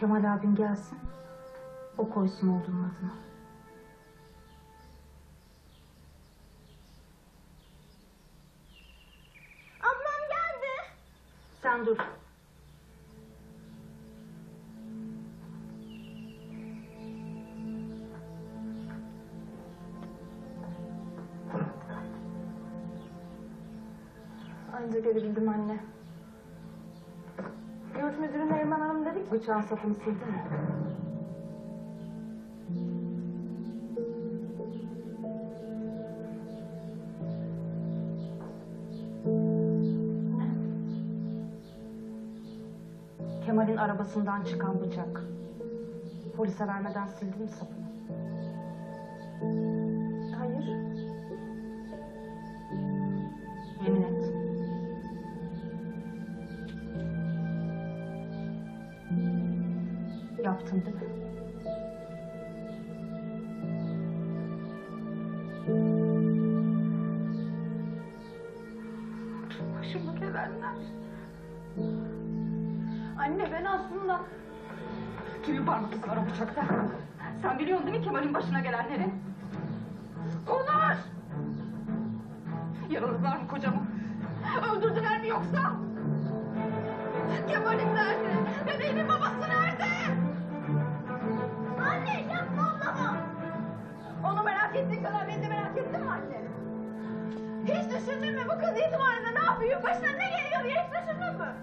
Kemal abin gelsin. O koysun olduğunun adını. Ablam geldi. Sen dur. Anca gelebildim anne. Yurt müdürü Neriman dedi ki... Bıçağın sapını sildin mi? Kemal'in arabasından çıkan bıçak. Polise vermeden sildin mi sapını? Yaptın değil mi? Başımı gelenler. Anne ben aslında... Kimin parmak var o bıçakta? Sen biliyorsun değil mi Kemal'in başına gelenleri? Konuş! Yaraladılar mı kocamı? Öldürdüler mi yoksa? Kemal'im nerede? Bebeğimin babası nerede? Merak ettiğin kadar beni de merak ettin mi anne? Hiç düşündün mü bu kız itibarında ne yapıyor? Başına ne geliyor diye hiç düşündün mü?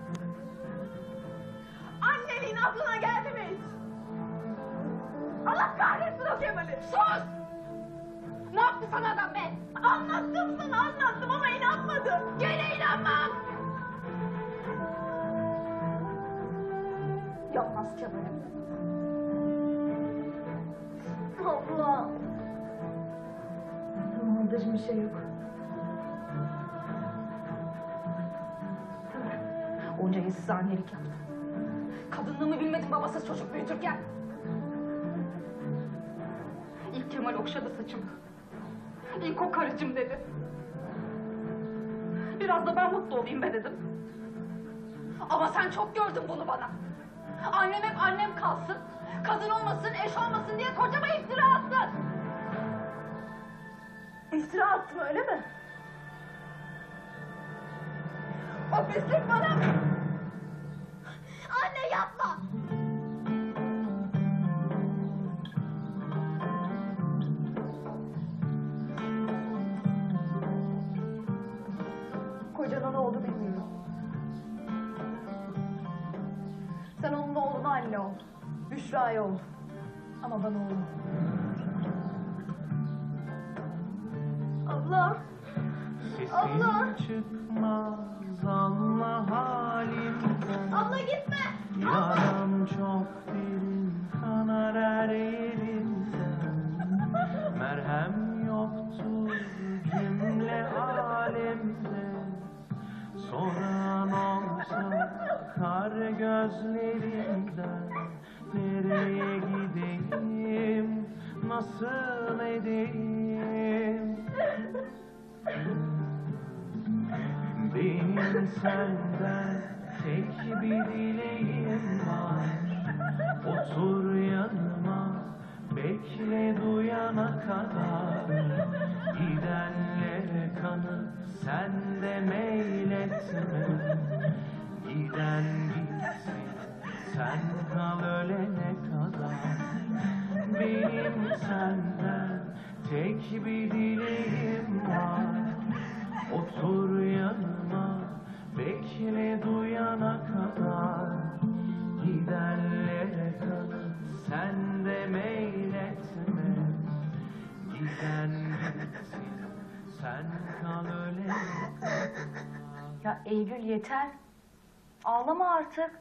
Anneliğin aklına geldi mi hiç? Allah kahretsin o Kemal'i. Sus! Ne yaptı sana adam be? Anlattım sana anlattım ama inanmadın. Gene inanmam! Yapmaz Kemal'im. Bir şey yok. Onca yıl size annelik yaptım. Kadınlığımı bilmedin babasız çocuk büyütürken. İlk Kemal okşadı saçımı. İlk o karıcım dedi. Biraz da ben mutlu olayım be dedim. Ama sen çok gördün bunu bana. Annem hep annem kalsın. Kadın olmasın, eş olmasın diye kocama iftira attın. İftira attım öyle mi? O pislik bana... Anne yapma. Kocana ne oldu bilmiyorum. Sen onun oğluna anne ol. Büşra'ya ol. Ama bana oğlum. Abla. Sesin çıkmaz anla halimden. Abla gitme. Yaram çok derin kanar her yerinden. Merhem yoktur cümle alemde. Soran olsa kar gözlerinden. Nereye gideyim nasıl edeyim benim senden tek bir dileğim var. Otur yanıma bekle duyana kadar. Gidenlere kanıp sen de meyletme tek bir dileğim var Otur yanıma bekle duyana kadar Gidenlere kalıp sen de meyletme Giden sen kal kadar Ya Eylül yeter. Ağlama artık.